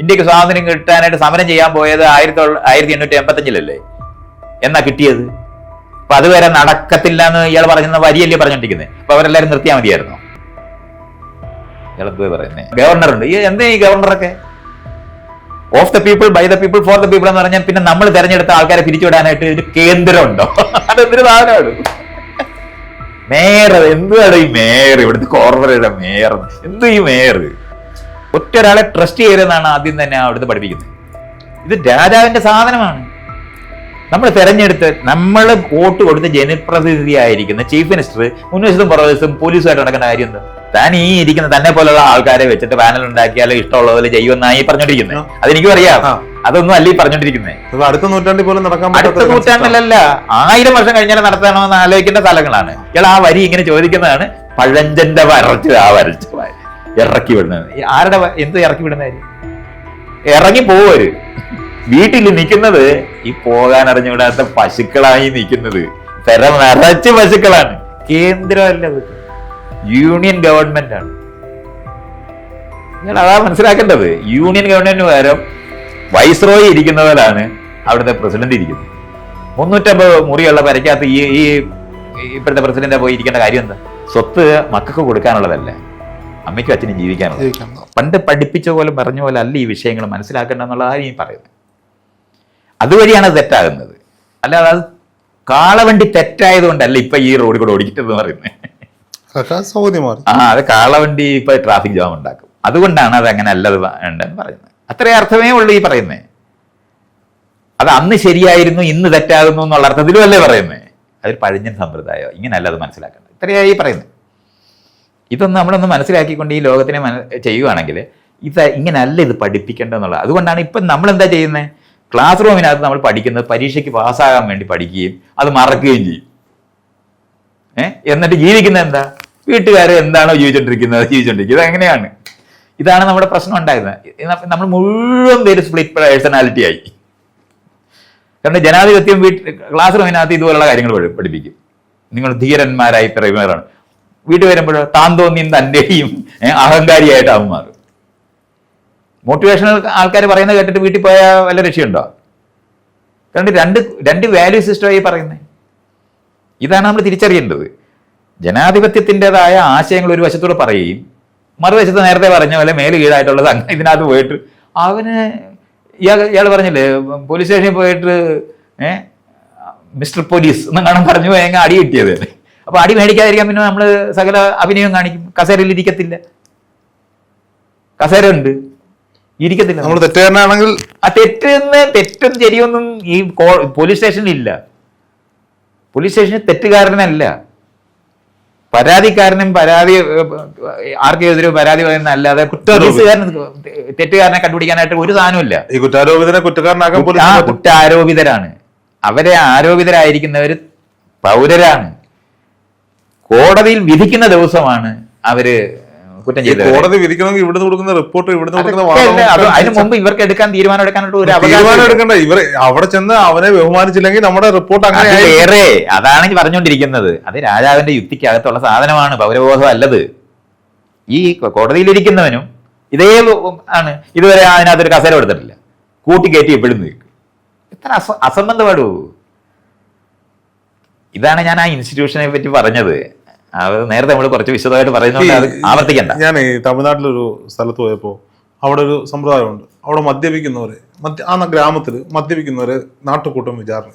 ഇന്ത്യയ്ക്ക് സ്വാതന്ത്ര്യം കിട്ടാനായിട്ട് സമരം ചെയ്യാൻ പോയത് ആയിരത്തി ആയിരത്തി എണ്ണൂറ്റി എൺപത്തഞ്ചിലല്ലേ? എന്നാ കിട്ടിയത്? അപ്പൊ അതുവരെ നടക്കത്തില്ല എന്ന് ഇയാൾ പറഞ്ഞ വരിയല്ലേ പറഞ്ഞോണ്ടിരിക്കുന്നത് അപ്പൊ അവരെല്ലാരും നിർത്തിയാൽ മതിയായിരുന്നു? പറയുന്നത് ഗവർണർ ഉണ്ട് ഈ എന്താ ഈ ഗവർണറൊക്കെ? Of the people by the people for the people എന്ന് പറഞ്ഞാൽ പിന്നെ നമ്മൾ തെരഞ്ഞെടുത്ത ആൾക്കാരെ പിരിച്ചുവിടാനായിട്ട് ഒരു കേന്ദ്രമുണ്ടോ? അതെന്തൊരു സാധനമാണ്? മേയർ എന്തുവാണ് ഈ മേയർ? ഇവിടുത്തെ കോർപ്പറേറ്റ് മേയർ. എന്തു ഈ മേയർ? ഒറ്റ ഒരാളെ ട്രസ്റ്റ് ചെയ്യരുതെന്നാണ് ആദ്യം തന്നെ അവിടുന്ന് പഠിപ്പിക്കുന്നത്. ഇത് രാജാവിന്റെ സാധനമാണ്. നമ്മൾ തെരഞ്ഞെടുത്ത് നമ്മൾ വോട്ട് കൊടുത്ത് ജനപ്രതിനിധി ആയിരിക്കുന്ന ചീഫ് മിനിസ്റ്റർ മുൻവശത്തും പുറവശത്തും പോലീസുമായിട്ട് നടക്കുന്ന കാര്യം എന്താ? താൻ ഈ ഇരിക്കുന്ന തന്നെ പോലുള്ള ആൾക്കാരെ വെച്ചിട്ട് പാനൽ ഉണ്ടാക്കിയാലും ഇഷ്ടമുള്ളതിൽ ചെയ്യുമെന്നായി പറഞ്ഞോണ്ടിരിക്കുന്നത് അതെനിക്കും അറിയാം. അതൊന്നും അല്ല ഈ പറഞ്ഞോണ്ടിരിക്കുന്നത് അടുത്ത നൂറ്റാണ്ടിൽ പോലും നടക്കാൻ അടുത്ത. നൂറ്റാണ്ടിലല്ല. ആയിരം വർഷം കഴിഞ്ഞാൽ നടത്തണമെന്ന് ആലോചിക്കേണ്ട സ്ഥലങ്ങളാണ്. ഇയാൾ ആ വരി ഇങ്ങനെ ചോദിക്കുന്നതാണ് പഴഞ്ചന്റെ വരച്ച് ആ വരച്ച് ഇറക്കി വിടുന്നത്. ആരുടെ എന്ത് ഇറക്കി വിടുന്ന കാര്യം? ഇറങ്ങി പോവര് വീട്ടിൽ നിൽക്കുന്നത് ഈ പോകാൻ അറിഞ്ഞുകൂടാത്ത പശുക്കളായി നിൽക്കുന്നത്. പെര നിറച്ച് പശുക്കളാണ്. കേന്ദ്രമല്ല യൂണിയൻ ഗവൺമെന്റ് ആണ്. നിങ്ങൾ അതാ മനസ്സിലാക്കേണ്ടത്. യൂണിയൻ ഗവൺമെന്റിന് പകരം വൈസ്രോയി ഇരിക്കുന്നവരാണ് അവിടുത്തെ പ്രസിഡന്റ് ഇരിക്കുന്നത്. മുന്നൂറ്റമ്പത് മുറിയുള്ള പരക്കകത്ത് ഈ ഈ ഇപ്പോഴത്തെ പ്രസിഡന്റ് പോയി ഇരിക്കേണ്ട കാര്യം എന്താ? സ്വത്ത് മക്കൾക്ക് കൊടുക്കാനുള്ളതല്ല. അമ്മയ്ക്കും അച്ഛനും ജീവിക്കാനുള്ളത്. പണ്ട് പഠിപ്പിച്ച പോലെ പറഞ്ഞ പോലെ അല്ല ഈ വിഷയങ്ങൾ മനസ്സിലാക്കേണ്ട എന്നുള്ളതാണ് ഈ പറയുന്നത്. അതുവഴിയാണ് അത് തെറ്റാകുന്നത്. അല്ലാതെ അത് കാളവണ്ടി തെറ്റായതുകൊണ്ടല്ല ഇപ്പൊ ഈ റോഡിൽ കൂടെ ഓടിക്കട്ടെന്ന് പറയുന്നത്. ആ അത് കാളവണ്ടി ഇപ്പൊ ട്രാഫിക് ജാം ഉണ്ടാക്കും. അതുകൊണ്ടാണ് അത് അങ്ങനെ അല്ലത് വേണ്ടെന്ന് പറയുന്നത്. അത്രേ അർത്ഥമേ ഉള്ളൂ ഈ പറയുന്നത്. അത് അന്ന് ശരിയായിരുന്നു ഇന്ന് തെറ്റാകുന്നു എന്നുള്ള അർത്ഥത്തിലും അല്ലേ പറയുന്നത്. അതൊരു പഴഞ്ഞൻ സമ്പ്രദായം ഇങ്ങനെയല്ല അത് മനസ്സിലാക്കേണ്ടത്. ഇത്രയായി പറയുന്നത്. ഇതൊന്നും നമ്മളൊന്ന് മനസ്സിലാക്കിക്കൊണ്ട് ഈ ലോകത്തിനെ മന- ചെയ്യുവാണെങ്കിൽ ഇത് ഇങ്ങനെയല്ല ഇത് പഠിപ്പിക്കേണ്ടതെന്നുള്ളത്. അതുകൊണ്ടാണ് ഇപ്പം നമ്മൾ എന്താ ചെയ്യുന്നത് ക്ലാസ് റൂമിനകത്ത് നമ്മൾ പഠിക്കുന്നത് പരീക്ഷയ്ക്ക് പാസ്സാകാൻ വേണ്ടി പഠിക്കുകയും അത് മറക്കുകയും ചെയ്യും. എന്നിട്ട് ജീവിക്കുന്നത് എന്താ? വീട്ടുകാർ എന്താണോ ജീവിച്ചോണ്ടിരിക്കുന്നത് ജീവിച്ചോണ്ടിരിക്കുന്നത് അങ്ങനെയാണ്. ഇതാണ് നമ്മുടെ പ്രശ്നം ഉണ്ടായിരുന്നത്. നമ്മൾ മുഴുവൻ പേര് സ്പ്ലിറ്റ് പേഴ്സണാലിറ്റി ആയി. കാരണം ജനാധിപത്യം വീട്ട് ക്ലാസ് റൂമിനകത്ത് ഇതുപോലുള്ള കാര്യങ്ങൾ പഠിപ്പിക്കും. നിങ്ങൾ ധീരന്മാരായി പറയുന്നവരാണ് വീട്ടിൽ വരുമ്പോഴോ താൻ തോന്നിയും തന്റെയും അഹങ്കാരിയായിട്ടാവും മാറും. മോട്ടിവേഷണൽ ആൾക്കാർ പറയുന്നത് കേട്ടിട്ട് വീട്ടിൽ പോയാൽ വല്ല രക്ഷയുണ്ടോ? കാരണം രണ്ട് രണ്ട് വാല്യൂ സിസ്റ്റമായി പറയുന്നത് ഇതാണ് നമ്മൾ തിരിച്ചറിയേണ്ടത്. ജനാധിപത്യത്തിന്റെതായ ആശയങ്ങൾ ഒരു വശത്തൂടെ പറയുകയും മറുവശത്ത് നേരത്തെ പറഞ്ഞ പോലെ മേൽ കീഴായിട്ടുള്ളത് അങ്ങനെ ഇതിനകത്ത് പോയിട്ട് അവന് ഇയാൾ ഇയാൾ പറഞ്ഞില്ലേ പോലീസ് സ്റ്റേഷനിൽ പോയിട്ട് മിസ്റ്റർ പോലീസ് എന്നും കാണാൻ പറഞ്ഞു പോയെങ്കിൽ അടി കിട്ടിയത്. അപ്പൊ അടി മേടിക്കാതിരിക്കാൻ പിന്നെ നമ്മൾ സകല അഭിനയം കാണിക്കും. കസേരയിൽ ഇരിക്കത്തില്ല. കസേര ഉണ്ട്. ഇരിക്കത്തില്ല. നമ്മൾ തെറ്റുകാരനാണെങ്കിൽ ആ തെറ്റെന്ന് തെറ്റും ശരിയൊന്നും ഈ പോലീസ് സ്റ്റേഷനിൽ ഇല്ല. പോലീസ് സ്റ്റേഷനിൽ തെറ്റുകാരനല്ല. പരാതിക്കാരനും പരാതി ആർക്കെതിരെ പരാതി പറയുന്ന അല്ലാതെ തെറ്റുകാരനെ കണ്ടുപിടിക്കാനായിട്ട് ഒരു സാധനമില്ല ഈ കുറ്റാരോപിതനെ കുറ്റക്കാരനാക്കാൻ കുറ്റാരോപിതരാണ്. അവരെ ആരോപിതരായിരിക്കുന്നവർ പൗരരാണ്. കോടതിയിൽ വിധിക്കുന്ന ദിവസമാണ് അവർ കുറ്റം ചെയ്തത് കോടതി വിധിക്കണമെങ്കിൽ ഇവിടുന്ന് കൊടുക്കുന്ന റിപ്പോർട്ട് ഇവിടുന്ന് കൊടുക്കുന്ന അതിന് മുമ്പ് ഇവർക്ക് എടുക്കാൻ തീരുമാനം എടുക്കാനായിട്ട് ഒരു തീരുമാനം എടുക്കണ്ട. ഇവർ അവിടെ ചെന്ന് അവനെ ബഹുമാനിച്ചില്ലെങ്കിൽ നമ്മുടെ റിപ്പോർട്ട് അങ്ങനെ വേറെ അതാണ് പറഞ്ഞുകൊണ്ടിരിക്കുന്നത്. അത് രാജാവിന്റെ യുക്തിക്കകത്തുള്ള സാധനമാണ് പൗരബോധം അല്ലത്. ഈ കോടതിയിലിരിക്കുന്നവനും ഇതേ ആണ്. ഇതുവരെ അതിനകത്തൊരു കസേര എടുത്തിട്ടില്ല കൂട്ടിക്കയറ്റി എപ്പോഴും നിൽക്കും. ഇത്ര അസ അസംബന്ധമാടൂ. ഇതാണ് ഞാൻ ആ ഇൻസ്റ്റിറ്റ്യൂഷനെ പറ്റി പറഞ്ഞത്. അത് നേരത്തെ നമ്മൾ കുറച്ച് വിശദമായിട്ട് പറയുന്നുണ്ട് അത് ആവർത്തിക്കണ്ട. ഞാൻ തമിഴ്നാട്ടിലൊരു സ്ഥലത്ത് പോയപ്പോ അവിടെ ഒരു സമ്പ്രദായമുണ്ട്. അവിടെ മദ്യപിക്കുന്നവരെ മദ്യ ആ ഗ്രാമത്തിൽ മദ്യപിക്കുന്നവരെ നാട്ടുകൂട്ടം വിചാരണ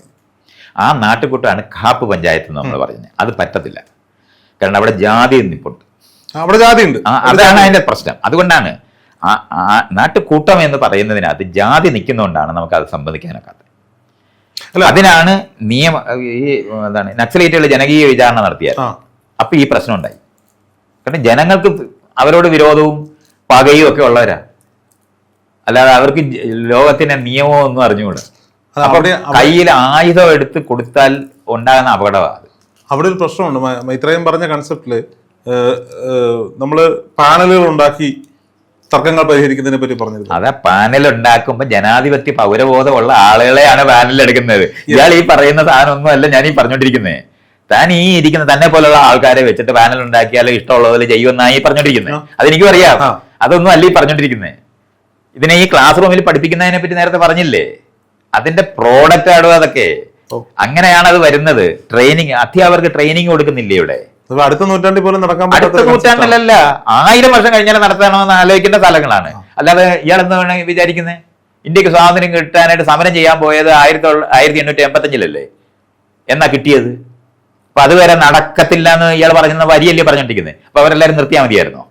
ആ നാട്ടുകൂട്ടാണ് കാപ്പ് പഞ്ചായത്ത് നമ്മൾ പറയുന്നത് അത് പറ്റത്തില്ല. കാരണം അവിടെ ജാതി നിപ്പുണ്ട് അവിടെ ജാതി ഉണ്ട്. അതാണ് അതിന്റെ പ്രശ്നം. അതുകൊണ്ടാണ് നാട്ടുകൂട്ടം എന്ന് പറയുന്നതിനകത്ത് ജാതി നിൽക്കുന്നതുകൊണ്ടാണ് നമുക്ക് അത് സംബന്ധിക്കാനൊക്കാത്ത അല്ല. അതിനാണ് നിയമ ഈ എന്താണ് നക്സലേറ്റുകൾ ജനകീയ വിചാരണ നടത്തിയത് ആ അപ്പൊ ഈ പ്രശ്നം ഉണ്ടായി കാരണം ജനങ്ങൾക്ക് അവരോട് വിരോധവും പകയും ഒക്കെ ഉള്ളവരാ. അല്ലാതെ അവർക്ക് ലോകത്തിന്റെ നിയമവും ഒന്നും അറിഞ്ഞുകൂടാ. കയ്യിൽ ആയുധം എടുത്ത് കൊടുത്താൽ ഉണ്ടാകുന്ന അപകടമാണ് അത്. അവിടെ ഒരു പ്രശ്നമുണ്ട്. ഇത്രയും പറഞ്ഞ കൺസെപ്റ്റിൽ നമ്മൾ പാനലുകൾ ഉണ്ടാക്കി തർക്കങ്ങൾ പരിഹരിക്കുന്നതിനെ പറ്റി പറഞ്ഞത് അതാ പാനൽ ഉണ്ടാക്കുമ്പോൾ ജനാധിപത്യ പൗരബോധമുള്ള ആളുകളെയാണ് പാനലിൽ എടുക്കുന്നത്. ഇയാൾ ഈ പറയുന്ന സാധനമൊന്നും അല്ല ഞാൻ ഈ പറഞ്ഞോണ്ടിരിക്കുന്നത് താൻ ഈ ഇരിക്കുന്ന തന്നെ പോലുള്ള ആൾക്കാരെ വെച്ചിട്ട് പാനൽ ഉണ്ടാക്കിയാലും ഇഷ്ടമുള്ള പോലെ ചെയ്യുമെന്നാണ് ഈ പറഞ്ഞോണ്ടിരിക്കുന്നത് അതെനിക്കും അറിയാം. അതൊന്നും അല്ല ഈ പറഞ്ഞോണ്ടിരിക്കുന്നത് ഇതിനെ ഈ ക്ലാസ് റൂമിൽ പഠിപ്പിക്കുന്നതിനെ പറ്റി നേരത്തെ പറഞ്ഞില്ലേ? അതിന്റെ പ്രോഡക്റ്റ് ആണോ അതൊക്കെ? അങ്ങനെയാണ് അത് വരുന്നത്. ട്രെയിനിങ് അധ്യാപകർക്ക് ട്രെയിനിങ് കൊടുക്കുന്നില്ല ഇവിടെ? അടുത്ത നൂറ്റാണ്ടിൽ പോലും നടക്കാൻ അടുത്ത നൂറ്റാണ്ടല്ല നൂറ്റാണ്ടിലല്ല. ആയിരം വർഷം കഴിഞ്ഞാൽ നടത്തണമെന്ന് ആലോചിക്കേണ്ട സ്ഥലങ്ങളാണ്. അല്ലാതെ ഇയാൾ എന്താണ് വിചാരിക്കുന്നത് ഇന്ത്യയ്ക്ക് സ്വാതന്ത്ര്യം കിട്ടാനായിട്ട് സമരം ചെയ്യാൻ പോയത് ആയിരത്തി ആയിരത്തി എണ്ണൂറ്റി എൺപത്തഞ്ചിലല്ലേ? എന്നാ കിട്ടിയത്? അപ്പൊ അതുവരെ നടക്കത്തില്ല എന്ന് ഇയാൾ പറയുന്ന വരിയല്ലേ പറഞ്ഞോണ്ടിരിക്കുന്നത് അപ്പൊ അവരെല്ലാരും നിർത്തിയാൽ മതിയായിരുന്നു.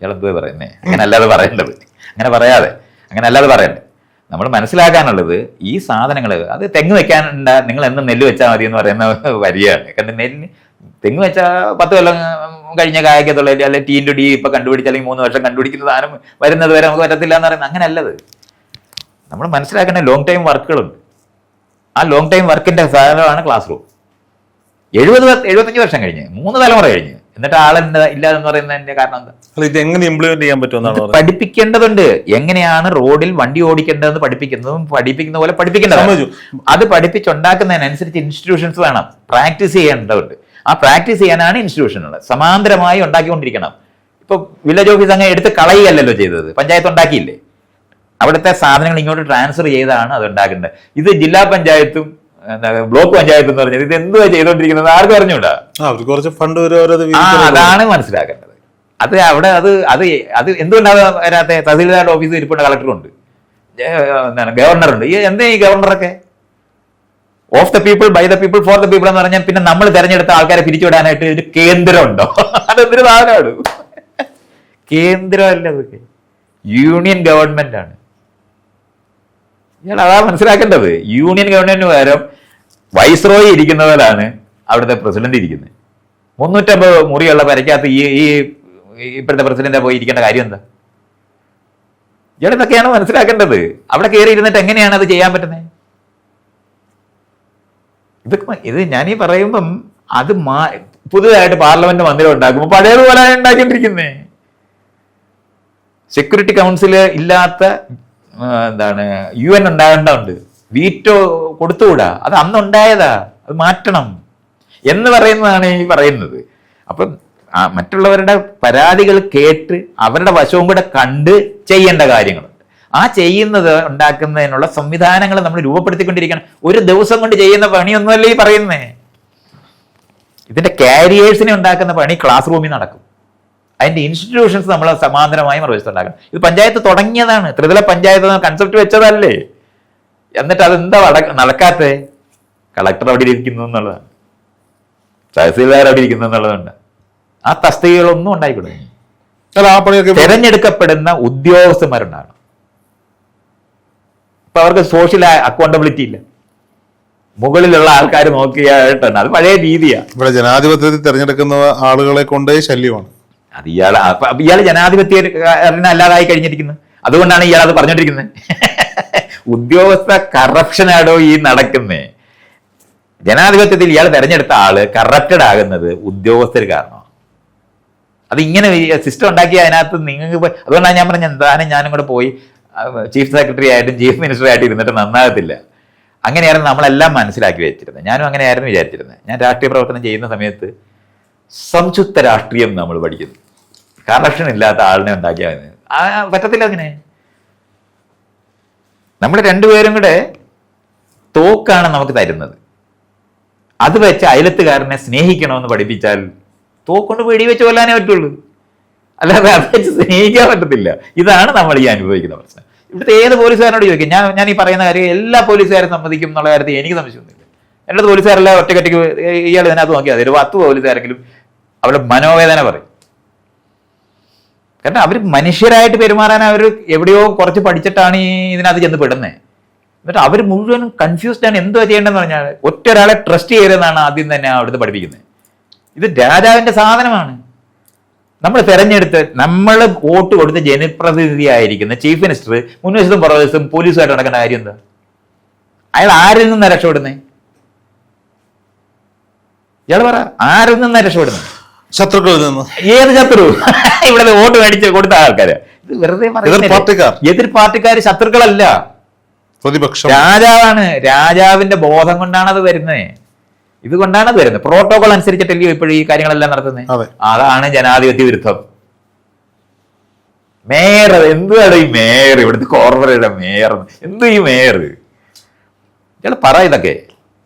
ഇയാൾ എന്തുവാ പറയുന്നേ? അങ്ങനെ അല്ലാതെ പറയേണ്ടത്. അങ്ങനെ പറയാതെ. അങ്ങനെ അല്ലാതെ പറയണ്ടേ. നമ്മൾ മനസ്സിലാക്കാനുള്ളത് ഈ സാധനങ്ങൾ അത് തെങ്ങ് വെക്കാനുണ്ട നിങ്ങൾ എന്ന് നെല്ല് വെച്ചാൽ മതി എന്ന് പറയുന്ന വരിയാണ്. കാരണം നെല്ല് തെങ്ങ് വെച്ചാൽ പത്ത് കൊല്ലം കഴിഞ്ഞ കായക്കത്തുള്ള അല്ലെ ടീൻ ടു ഡി ഇപ്പൊ കണ്ടുപിടിച്ച അല്ലെങ്കിൽ മൂന്ന് വർഷം കണ്ടുപിടിക്കുന്ന സാധനം വരുന്നത് വരെ നമുക്ക് പറ്റത്തില്ല എന്ന് പറയുന്നത് അങ്ങനെയല്ലത് നമ്മൾ മനസ്സിലാക്കേണ്ട ലോങ് ടൈം വർക്കുകളുണ്ട് ആ ലോങ് ടൈം വർക്കിന്റെ സാധനമാണ് ക്ലാസ് റൂം എഴുപത് എഴുപത്തഞ്ച് വർഷം കഴിഞ്ഞ് മൂന്ന് തലമുറ കഴിഞ്ഞ്. എന്നിട്ട് ആളെന്താ ഇല്ലാതെന്ന് പറയുന്നതിന്റെ കാരണം എന്താ? ഇത് എങ്ങനെ ഇംപ്ലിമെന്റ് ചെയ്യാൻ പറ്റുമെന്നാണ് പറയുന്നത് പഠിപ്പിക്കേണ്ടതുണ്ട്. എങ്ങനെയാണ് റോഡിൽ വണ്ടി ഓടിക്കേണ്ടതെന്ന് പഠിപ്പിക്കുന്നതും പഠിപ്പിക്കുന്ന പോലെ പഠിപ്പിക്കേണ്ടത്. അത് പഠിപ്പിച്ചുണ്ടാക്കുന്നതിനനുസരിച്ച് ഇൻസ്റ്റിറ്റ്യൂഷൻസ് വേണം. പ്രാക്ടീസ് ചെയ്യേണ്ടതുണ്ട്. ആ പ്രാക്ടീസ് ചെയ്യാനാണ് ഇൻസ്റ്റിറ്റ്യൂഷനുകൾ സമാന്തരമായി ഉണ്ടാക്കിക്കൊണ്ടിരിക്കണം. ഇപ്പൊ വില്ലേജ് ഓഫീസ് അങ്ങനെ എടുത്ത് കളയുകയല്ലല്ലോ ചെയ്തത്. പഞ്ചായത്ത് ഉണ്ടാക്കിയില്ലേ? അവിടുത്തെ സാധനങ്ങൾ ഇങ്ങോട്ട് ട്രാൻസ്ഫർ ചെയ്താണ് അത് ഉണ്ടാക്കേണ്ടത്. ഇത് ജില്ലാ പഞ്ചായത്തും ബ്ലോക്ക് പഞ്ചായത്ത് എന്ന് പറഞ്ഞത് ഇത് എന്തുവാ ചെയ്തോണ്ടിരിക്കുന്നത്? ആർക്കും അറിഞ്ഞൂടാ. കുറച്ച് ഫണ്ട് അതാണ് മനസ്സിലാക്കേണ്ടത്. അത് അവിടെ അത് അത് അത് എന്തുകൊണ്ടാണ് വരാത്ത തഹസീൽദാരുടെ ഓഫീസിൽ ഇരിപ്പുണ്ട് കളക്ടറുണ്ട് ഗവർണർ ഗവർണറുണ്ട്. ഈ എന്താ ഈ ഗവർണറൊക്കെ? Of the people by the people for the people എന്ന് പറഞ്ഞാൽ പിന്നെ നമ്മൾ തെരഞ്ഞെടുത്ത ആൾക്കാരെ പിരിച്ചുവിടാനായിട്ട് ഒരു കേന്ദ്രമുണ്ടോ? അതെന്തൊരു സാധനമാണ്. കേന്ദ്രമല്ല അതൊക്കെ. യൂണിയൻ ഗവൺമെന്റ് ആണ്. ഇയാൾ അതാ മനസ്സിലാക്കേണ്ടത്. യൂണിയൻ ഗവൺമെന്റിന് പകരം വൈസ്രോയി ഇരിക്കുന്നവരാണ് അവിടുത്തെ പ്രസിഡന്റ് ഇരിക്കുന്നത് മുന്നൂറ്റമ്പത് മുറിയുള്ള പരക്കകത്ത് ഈ ഈ ഇപ്പോഴത്തെ പ്രസിഡന്റ് പോയി ഇരിക്കേണ്ട കാര്യം എന്താ? ഇയാൾ ഇതൊക്കെയാണ് മനസ്സിലാക്കേണ്ടത്. അവിടെ കയറി ഇരുന്നിട്ട് എങ്ങനെയാണ് അത് ചെയ്യാൻ പറ്റുന്നത് ഇതൊക്കെ ഇത് ഈ പറയുമ്പം അത് മാ പുതുതായിട്ട് പാർലമെന്റ് മന്ദിരം ഉണ്ടാക്കുമ്പോൾ പഴയതുപോലെ ഉണ്ടാക്കിക്കൊണ്ടിരിക്കുന്നേ. സെക്യൂരിറ്റി കൗൺസിൽ ഇല്ലാത്ത എന്താണ് യു എൻ ഉണ്ടാകേണ്ടതുണ്ട് വീറ്റോ കൊടുത്തുകൂടാ? അത് അന്ന് ഉണ്ടായതാ അത് മാറ്റണം. എന്ന് പറയുന്നതാണ് ഈ പറയുന്നത്. അപ്പം മറ്റുള്ളവരുടെ പരാതികൾ കേട്ട് അവരുടെ വശവും കൂടെ കണ്ട് ചെയ്യേണ്ട കാര്യങ്ങളുണ്ട്. ആ ചെയ്യുന്നത് ഉണ്ടാക്കുന്നതിനുള്ള സംവിധാനങ്ങൾ നമ്മൾ രൂപപ്പെടുത്തിക്കൊണ്ടിരിക്കണം. ഒരു ദിവസം കൊണ്ട് ചെയ്യുന്ന പണിയൊന്നുമല്ല ഈ പറയുന്നേ? ഇതിന്റെ കാരിയേഴ്സിനെ ഉണ്ടാക്കുന്ന പണി ക്ലാസ് റൂമിൽ നടക്കും. അതിന്റെ ഇൻസ്റ്റിറ്റ്യൂഷൻസ് നമ്മൾ സമാന്തരമായി മറുവശത്തുണ്ടാക്കണം ഇത് പഞ്ചായത്ത് തുടങ്ങിയതാണ്. ത്രിതല പഞ്ചായത്ത് കൺസെപ്റ്റ് വെച്ചതല്ലേ. എന്നിട്ട് അതെന്താ നട- നടക്കാത്തെ? കളക്ടർ അവിടെ ഇരിക്കുന്നു എന്നുള്ളതാണ്. തഹസീൽദാർ അവിടെ ഇരിക്കുന്നു എന്നുള്ളതുണ്ട്. ആ തസ്തികകളൊന്നും ഉണ്ടായിക്കൂടെ. അല്ല ആ പണിയൊക്കെ തിരഞ്ഞെടുക്കപ്പെടുന്ന ഉദ്യോഗസ്ഥന്മാരുണ്ടാകണം ഇപ്പൊ അവർക്ക് സോഷ്യൽ അക്കൗണ്ടബിലിറ്റി ഇല്ല. മുകളിലുള്ള ആൾക്കാർ നോക്കിയായിട്ടാണ്. അത് പഴയ രീതിയാണ് ഇവിടെ ജനാധിപത്യത്തിൽ തിരഞ്ഞെടുക്കുന്ന ആളുകളെ കൊണ്ടേ ശല്യമാണ്. അത് ഇയാൾ ഇയാൾ ജനാധിപത്യക്കാരനെ അല്ലാതായി കഴിഞ്ഞിരിക്കുന്നു. അതുകൊണ്ടാണ് ഇയാൾ അത് പറഞ്ഞോണ്ടിരിക്കുന്നത് ഉദ്യോഗസ്ഥ കറപ്ഷനാണോ ഈ നടക്കുന്നത് ജനാധിപത്യത്തിൽ ഇയാൾ തെരഞ്ഞെടുത്ത ആൾ കറപ്റ്റഡ് ആകുന്നത് ഉദ്യോഗസ്ഥർ കാരണം? അത് ഇങ്ങനെ സിസ്റ്റം ഉണ്ടാക്കി അതിനകത്ത് നിങ്ങൾക്ക് അതുകൊണ്ടാണ് ഞാൻ പറഞ്ഞത് എന്താണ് ഞാനും കൂടെ പോയി ചീഫ് സെക്രട്ടറി ആയിട്ടും ചീഫ് മിനിസ്റ്റർ ആയിട്ടും ഇരുന്നിട്ട് നന്നാകത്തില്ല. അങ്ങനെയായിരുന്നു നമ്മളെല്ലാം മനസ്സിലാക്കി വെച്ചിരുന്നത്. ഞാനും അങ്ങനെയായിരുന്നു വിചാരിച്ചിരുന്നത്. ഞാൻ രാഷ്ട്രീയ പ്രവർത്തനം ചെയ്യുന്ന സമയത്ത് സംയുക്ത രാഷ്ട്രീയം നമ്മൾ പഠിക്കുന്നു. കറപ്ഷൻ ഇല്ലാത്ത ആളിനെ ഉണ്ടാക്കിയാൽ പറ്റത്തില്ല അങ്ങനെ നമ്മൾ രണ്ടുപേരും കൂടെ തോക്കാണ് നമുക്ക് തരുന്നത്. അത് വെച്ച് അയലത്തുകാരനെ സ്നേഹിക്കണമെന്ന് പഠിപ്പിച്ചാൽ തോക്കൊണ്ട് വെടിവെച്ച് കൊല്ലാനേ പറ്റുള്ളൂ. അല്ലാതെ അത് വെച്ച് സ്നേഹിക്കാൻ പറ്റത്തില്ല. ഇതാണ് നമ്മൾ ഈ അനുഭവിക്കുന്ന പ്രശ്നം. ഇവിടുത്തെ ഏത് പോലീസുകാരനോട് ചോദിക്കും? ഞാൻ ഞാൻ ഈ പറയുന്ന കാര്യം എല്ലാ പോലീസുകാരും സമ്മതിക്കും എന്നുള്ള കാര്യത്തിൽ എനിക്ക് സംശയമൊന്നുമില്ല എന്റെ പോലീസുകാരെല്ലാം ഒറ്റക്കെട്ടിക്ക് ഇയാൾ ഇതിനകത്ത് നോക്കിയാൽ ഒരു പത്ത് പോലീസുകാരെങ്കിലും അവരുടെ മനോവേദന പറയും. കാരണം അവർ മനുഷ്യരായിട്ട് പെരുമാറാൻ അവർ എവിടെയോ കുറച്ച് പഠിച്ചിട്ടാണ് ഈ ഇതിനകത്ത് ചെന്ന് പെടുന്നത് എന്നിട്ട് അവർ മുഴുവനും കൺഫ്യൂസ്ഡ് ആണ് എന്തുവാ ചെയ്യേണ്ടതെന്ന് പറഞ്ഞാൽ ഒറ്റ ഒരാളെ ട്രസ്റ്റ് ചെയ്യരുതെന്നാണ് ആദ്യം തന്നെ അവിടുന്ന് പഠിപ്പിക്കുന്നത് ഇത് രാജാവിന്റെ സാധനമാണ്. നമ്മൾ തെരഞ്ഞെടുത്ത് നമ്മൾ വോട്ട് കൊടുത്ത് ജനപ്രതിനിധിയായിരിക്കുന്ന ചീഫ് മിനിസ്റ്റർ മുൻവശത്തും പുറവശത്തും പോലീസുമായിട്ട് നടക്കേണ്ട കാര്യം എന്താ? അയാൾ ആരിൽ നിന്നാണ് രക്ഷപ്പെടുന്നത് ഇയാൾ പറ ആരിൽ നിന്നാണ് രക്ഷപ്പെടുന്നത് ശത്രുക്കളിൽ നിന്ന്. ഏത് ശത്രു? ഇവിടെ വോട്ട് മേടിച്ച് കൊടുത്ത ആൾക്കാര്. ഇത് വെറുതെ പാർട്ടിക്കാർ. എതിർ പാർട്ടിക്കാർ ശത്രുക്കളല്ല. പ്രതിപക്ഷം. രാജാവാണ്. രാജാവിന്റെ ബോധം കൊണ്ടാണ് അത് വരുന്നത് ഇതുകൊണ്ടാണ് അത് വരുന്നത്. പ്രോട്ടോകോൾ അനുസരിച്ചിട്ടല്ലയോ ഇപ്പോഴും ഈ കാര്യങ്ങളെല്ലാം നടത്തുന്നത് അതാണ് ജനാധിപത്യ വിരുദ്ധം. മേയർ എന്താണ് ഈ മേയർ? ഇവിടുത്തെ കോർപ്പറേറ്റ് മേയർ. എന്ത് ഈ മേയർ? ഇയാൾ പറ ഇതൊക്കെ.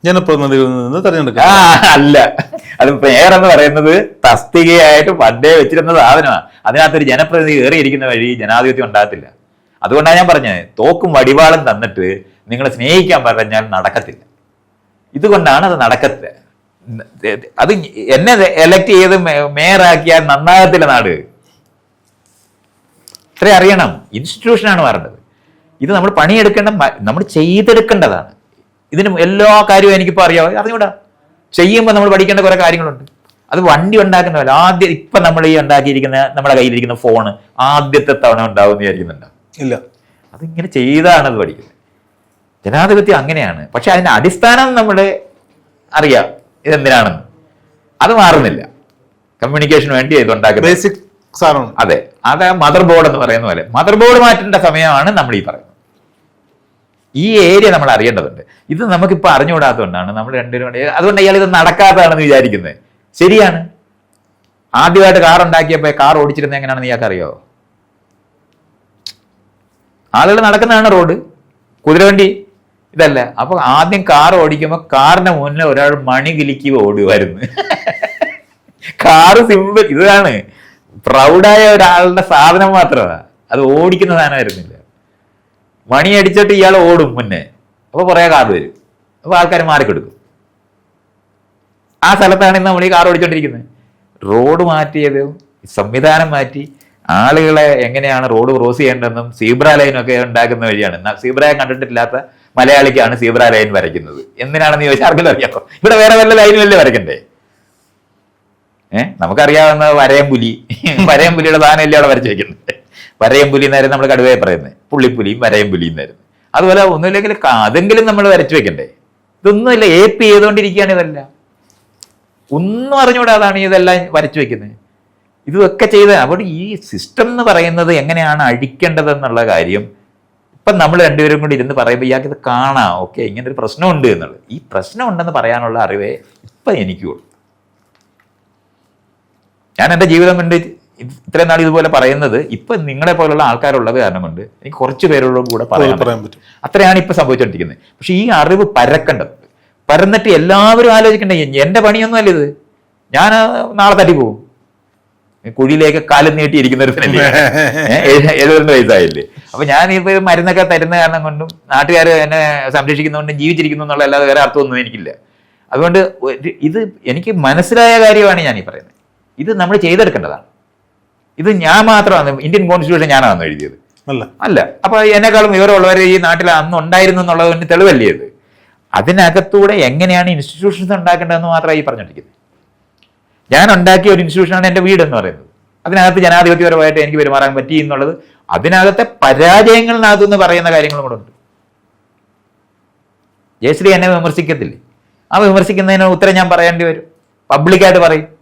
ജനപ്രതിനിധികളിൽ നിന്ന് തെരഞ്ഞെടുക്കുക. തെരഞ്ഞെടുക്കാം അല്ല. അത് പേരെന്ന് പറയുന്നത് തസ്തികയായിട്ട് പണ്ടേ വെച്ചിരുന്ന സാധനമാണ്. അതിനകത്തൊരു ജനപ്രതിനിധി കയറിയിരിക്കുന്ന വഴി ജനാധിപത്യം ഉണ്ടാകത്തില്ല. അതുകൊണ്ടാണ് ഞാൻ പറഞ്ഞത് തോക്കും വടിവാളും തന്നിട്ട് നിങ്ങളെ സ്നേഹിക്കാൻ പറഞ്ഞാൽ നടക്കത്തില്ല. ഇതുകൊണ്ടാണ് അത് നടക്കത്തില്ല. അത് എന്നെ എലക്ട് ചെയ്ത് മേയറാക്കിയാൽ നന്നാകത്തില്ല നാട്. ഇത്രേ അറിയണം. ഇൻസ്റ്റിറ്റ്യൂഷനാണ് മാറേണ്ടത് ഇത് നമ്മൾ പണിയെടുക്കേണ്ട നമ്മൾ ചെയ്തെടുക്കേണ്ടതാണ്. ഇതിന് എല്ലാ കാര്യവും എനിക്കിപ്പോൾ അറിയാമോ അറിഞ്ഞൂടാ ചെയ്യുമ്പോൾ നമ്മൾ പഠിക്കേണ്ട കുറെ കാര്യങ്ങളുണ്ട്. അത് വണ്ടി ഉണ്ടാക്കുന്നതല്ല. ആദ്യം ഇപ്പൊ നമ്മൾ ഈ ഉണ്ടാക്കിയിരിക്കുന്ന നമ്മുടെ കയ്യിലിരിക്കുന്ന ഫോണ് ആദ്യത്തെ തവണ ഉണ്ടാവും വിചാരിക്കുന്നുണ്ടോ? ഇല്ല. അതിങ്ങനെ ചെയ്താണ് അത് പഠിക്കുന്നത്. ജനാധിപത്യം അങ്ങനെയാണ്. പക്ഷെ അതിന്റെ അടിസ്ഥാനം നമ്മൾ അറിയാം. ഇതെന്തിനാണെന്ന്. അത് മാറുന്നില്ല. കമ്മ്യൂണിക്കേഷന് വേണ്ടി ഇത് ഉണ്ടാക്കുന്നത്. ബേസിക് അതെ. അത് മദർ ബോർഡ് എന്ന് പറയുന്ന പോലെ. മദർ ബോർഡ് മാറ്റേണ്ട സമയമാണ് നമ്മൾ ഈ പറയുന്നത്. ഈ ഏരിയ നമ്മൾ അറിയേണ്ടതുണ്ട്. ഇത് നമുക്കിപ്പോൾ അറിഞ്ഞുകൂടാത്തതുകൊണ്ടാണ് നമ്മൾ രണ്ടുപേരും അതുകൊണ്ട് ഇയാൾ ഇത് നടക്കാത്തതാണെന്ന് വിചാരിക്കുന്നത്. ശരിയാണ്. ആദ്യമായിട്ട് കാർ ഉണ്ടാക്കിയപ്പോൾ കാർ ഓടിച്ചിരുന്നത് എങ്ങനെയാണെന്ന് ഇയാൾക്ക് അറിയോ? ആളുകൾ നടക്കുന്നതാണ് റോഡ് കുതിരവണ്ടി ഇതല്ല. അപ്പൊ ആദ്യം കാർ ഓടിക്കുമ്പോൾ കാറിന്റെ മുന്നിൽ ഒരാൾ മണി കിലിക്കുക ഓടുമായിരുന്നു കാറ് സിമ്പിൾ ഇതാണ്. പ്രൗഡായ ഒരാളുടെ സാധനം മാത്രമാണ് അത് ഓടിക്കുന്ന സാധനമായിരുന്നില്ല. മണി അടിച്ചിട്ട് ഇയാൾ ഓടും മുന്നേ. അപ്പൊ കുറേ കാർ വരും. അപ്പൊ ആൾക്കാർ മാറിക്കെടുക്കും. ആ സ്ഥലത്താണ് ഇന്ന് നമ്മൾ ഈ കാർ ഓടിച്ചോണ്ടിരിക്കുന്നത് റോഡ് മാറ്റിയത് സംവിധാനം മാറ്റി ആളുകളെ എങ്ങനെയാണ് റോഡ് ക്രോസ് ചെയ്യേണ്ടതെന്നും സീബ്ര ഒക്കെ ഉണ്ടാക്കുന്ന വഴിയാണ്. സീബ്രയെ കണ്ടിട്ടില്ലാത്ത മലയാളിക്കാണ് സീബ്ര ലൈൻ വരയ്ക്കുന്നത്. എന്തിനാണെന്ന് ചോദിച്ചാൽ ആർക്കും അറിയാമോ ഇവിടെ വേറെ വല്ല ലൈനും അല്ലേ വരയ്ക്കണ്ടേ? ഏഹ് നമുക്കറിയാവുന്ന വരയം പുലി വരയം പുലിയുടെ സാധനമല്ലേ അവിടെ വരച്ചു വെക്കുന്നത്? വരയം പുലി എന്നായിരുന്നു നമ്മൾ കടുവയെ പറയുന്നത്. പുള്ളിപ്പുലിയും വരയമ്പുലിയും എന്നായിരുന്നു. അതുപോലെ ഒന്നുമില്ലെങ്കിൽ അതെങ്കിലും നമ്മൾ വരച്ചു വെക്കണ്ടേ? ഇതൊന്നുമില്ല എ പി ചെയ്തുകൊണ്ടിരിക്കുകയാണ് ഇതെല്ലാം. ഒന്നും അറിഞ്ഞുകൂടാതാണ് ഇതെല്ലാം വരച്ചു വെക്കുന്നത്. ഇതൊക്കെ ചെയ്ത അപ്പോൾ ഈ സിസ്റ്റം എന്ന് പറയുന്നത് എങ്ങനെയാണ് അഴിക്കേണ്ടതെന്നുള്ള കാര്യം ഇപ്പം നമ്മൾ രണ്ടുപേരും കൂടി ഇരുന്ന് പറയുമ്പോൾ ഇയാൾക്ക് ഇത് കാണാം. ഓക്കെ ഇങ്ങനെ ഒരു പ്രശ്നമുണ്ട് എന്നുള്ളത്. ഈ പ്രശ്നം ഉണ്ടെന്ന് പറയാനുള്ള അറിവേ ഇപ്പം എനിക്കുള്ളൂ. ഞാൻ എന്റെ ജീവിതം കൊണ്ട് ഇത്രയും നാൾ ഇതുപോലെ പറയുന്നത് ഇപ്പൊ നിങ്ങളെ പോലുള്ള ആൾക്കാരുള്ളത് കാരണം കൊണ്ട് എനിക്ക് കുറച്ച് പേരോടും കൂടെ പറയാൻ പറ്റും. അത്രയാണ് ഇപ്പൊ സംഭവിച്ചുകൊണ്ടിരിക്കുന്നത് പക്ഷെ ഈ അറിവ് പരക്കേണ്ടത്. പരന്നിട്ട് എല്ലാവരും ആലോചിക്കണ്ടേ എന്റെ പണിയൊന്നും അല്ല ഇത്. ഞാൻ നാളെ തട്ടി പോകും കുഴിയിലേക്ക് കാലം നീട്ടിയിരിക്കുന്ന ഒരു എഴുപത്തിരണ്ട് വയസ്സായില്ലേ? അപ്പൊ ഞാൻ ഇപ്പൊ മരുന്നൊക്കെ തരുന്ന കാരണം കൊണ്ടും നാട്ടുകാർ എന്നെ സംരക്ഷിക്കുന്നതുകൊണ്ടും ജീവിച്ചിരിക്കുന്നു എന്നുള്ള അല്ലാതെ വേറെ അർത്ഥമൊന്നും എനിക്കില്ല. അതുകൊണ്ട് ഇത് എനിക്ക് മനസ്സിലായ കാര്യമാണ് ഞാൻ ഈ പറയുന്നത്. ഇത് നമ്മൾ ചെയ്തെടുക്കേണ്ടതാണ്. ഇത് ഞാൻ മാത്രമാണ് ഇന്ത്യൻ കോൺസ്റ്റിറ്റ്യൂഷൻ ഞാനാണ് എഴുതിയത്. അല്ല. അല്ല. അപ്പൊ എന്നെക്കാളും വിവരമുള്ളവർ ഈ നാട്ടിൽ അന്ന് ഉണ്ടായിരുന്നു എന്നുള്ളതിന് തെളിവല്ലേ ഇത്? അതിനകത്തൂടെ എങ്ങനെയാണ് ഇൻസ്റ്റിറ്റ്യൂഷൻസ് ഉണ്ടാക്കേണ്ടതെന്ന് മാത്രമായി പറഞ്ഞിരിക്കുന്നത് ഞാൻ ഉണ്ടാക്കിയ ഒരു ഇൻസ്റ്റിറ്റ്യൂഷനാണ് എന്റെ വീട് എന്ന് പറയുന്നത്. അതിനകത്ത് ജനാധിപത്യപരമായിട്ട് എനിക്ക് പെരുമാറാൻ പറ്റി എന്നുള്ളത് അതിനകത്തെ പരാജയങ്ങളിനകത്തുനിന്ന് പറയുന്ന കാര്യങ്ങളും കൂടെ ഉണ്ട്. ജയശ്രീ എന്നെ വിമർശിക്കത്തില്ലേ? ആ വിമർശിക്കുന്നതിന് ഉത്തരം ഞാൻ പറയേണ്ടി വരും. പബ്ലിക്കായിട്ട് പറയും.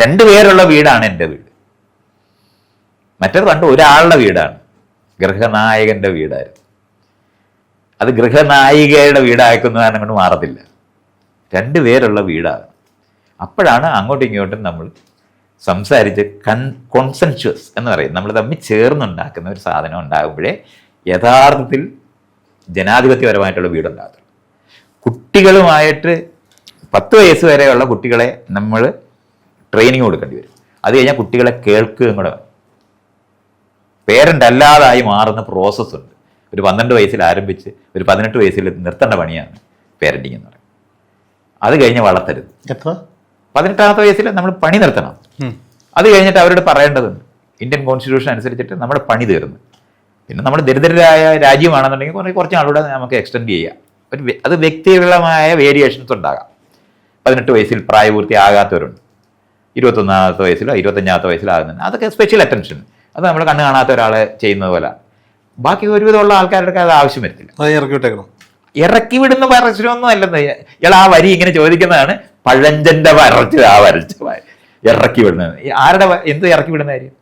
രണ്ടു പേരുള്ള വീടാണ് എന്റെ വീട്. മറ്റേത് പണ്ട് ഒരാളുടെ വീടാണ്. ഗൃഹനായകന്റെ വീടായിരുന്നു. അത് ഗൃഹനായികയുടെ വീടാക്കുന്നതാണ് കൊണ്ട് മാറത്തില്ല. രണ്ടു പേരുള്ള വീടാണ്. അപ്പോഴാണ് അങ്ങോട്ടും ഇങ്ങോട്ടും നമ്മൾ സംസാരിച്ച് കൺ കോൺസെൻഷ്യസ് എന്ന് പറയും. നമ്മൾ തമ്മിൽ ചേർന്നുണ്ടാക്കുന്ന ഒരു സാധനം ഉണ്ടാകുമ്പോഴേ യഥാർത്ഥത്തിൽ ജനാധിപത്യപരമായിട്ടുള്ള വീടുണ്ടാകത്തുള്ളൂ. കുട്ടികളുമായിട്ട് പത്ത് വയസ്സ് വരെയുള്ള കുട്ടികളെ നമ്മൾ ട്രെയിനിങ് കൊടുക്കേണ്ടി വരും. അത് കഴിഞ്ഞാൽ കുട്ടികളെ കേൾക്കുകയും കൂടെ പേരന്റ് അല്ലാതായി മാറുന്ന പ്രോസസ്സ് ഉണ്ട്. ഒരു പന്ത്രണ്ട് വയസ്സിൽ ആരംഭിച്ച് ഒരു പതിനെട്ട് വയസ്സിൽ നിർത്തേണ്ട പണിയാണ് പേരന്റിങ് എന്ന് പറയുന്നത്. അത് കഴിഞ്ഞ് വളർത്തരുത്. എത്ര? പതിനെട്ടാമത്തെ വയസ്സിൽ നമ്മൾ പണി നിർത്തണം. അത് കഴിഞ്ഞിട്ട് അവരോട് പറയേണ്ടതുണ്ട്. ഇന്ത്യൻ കോൺസ്റ്റിറ്റ്യൂഷൻ അനുസരിച്ചിട്ട് നമ്മുടെ പണി തീർന്നു. പിന്നെ നമ്മൾ ദരിദ്രരായ രാജ്യമാണെന്നുണ്ടെങ്കിൽ കുറേ കുറച്ച് ആളുകൂടെ നമുക്ക് എക്സ്റ്റെൻഡ് ചെയ്യാം. ഒരു അത് വ്യക്തിപരമായ വേരിയേഷൻസ് ഉണ്ടാകാം. പതിനെട്ട് വയസ്സിൽ പ്രായപൂർത്തിയാകാത്തവരുണ്ട്. ഇരുപത്തൊന്നാമത്തെ വയസ്സിലോ ഇരുപത്തഞ്ചാമത്തെ വയസ്സിലോ ആകുന്നുണ്ട് അതൊക്കെ സ്പെഷ്യൽ അറ്റൻഷൻ അത് നമ്മൾ കണ്ണ് കാണാത്ത ഒരാളെ ചെയ്യുന്നത് പോലെ. ബാക്കി ഒരുവിധമുള്ള ആൾക്കാരുടെ അത് ആവശ്യം വരത്തില്ല. ഇറക്കി വിടുന്ന പരസ്യമൊന്നും അല്ലെന്ന് ഇയാൾ ആ വരി ഇങ്ങനെ ചോദിക്കുന്നതാണ് പഴഞ്ചന്റെ വരച്ച് ആ വരച്ച ഇറക്കി വിടുന്നത്. ആരുടെ എന്ത് ഇറക്കി വിടുന്ന കാര്യം?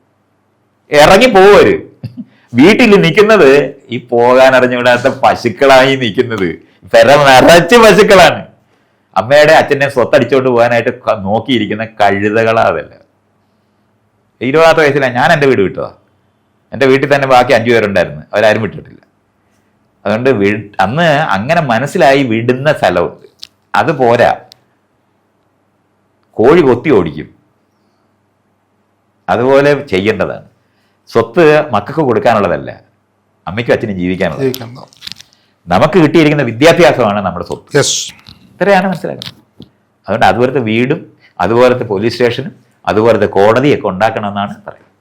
ഇറങ്ങി പോവര്. വീട്ടിൽ നിൽക്കുന്നത് ഈ പോകാൻ അറിഞ്ഞുവിടാത്ത പശുക്കളായി നിൽക്കുന്നത്. പെര നിറച്ച് പശുക്കളാണ്. അമ്മയുടെ അച്ഛനെ സ്വത്തടിച്ചോണ്ട് പോകാനായിട്ട് നോക്കിയിരിക്കുന്ന കഴുതകളാ അതല്ല. ഇരുപതാമത്തെ വയസ്സിലാണ് ഞാൻ എന്റെ വീട് വിട്ടതാ. എന്റെ വീട്ടിൽ തന്നെ ബാക്കി അഞ്ചു പേരുണ്ടായിരുന്നു. അവരാരും വിട്ടിട്ടില്ല. അതുകൊണ്ട് വി അന്ന് അങ്ങനെ മനസ്സിലായി വിടുന്ന സ്ഥലമുണ്ട് അത് പോരാ. കോഴി കൊത്തി ഓടിക്കും. അതുപോലെ ചെയ്യേണ്ടതാണ്. സ്വത്ത് മക്കൾക്ക് കൊടുക്കാനുള്ളതല്ല. അമ്മയ്ക്കും അച്ഛനും ജീവിക്കാനുള്ളത് നമുക്ക് കിട്ടിയിരിക്കുന്ന വിദ്യാഭ്യാസമാണ് നമ്മുടെ സ്വത്ത്. യെസ് ഇത്രയാണ് മനസ്സിലാക്കുന്നത്. അതുകൊണ്ട് അതുപോലത്തെ വീടും അതുപോലത്തെ പോലീസ് സ്റ്റേഷനും അതുപോലത്തെ കോടതിയൊക്കെ ഉണ്ടാക്കണമെന്നാണ് പറയുന്നത്.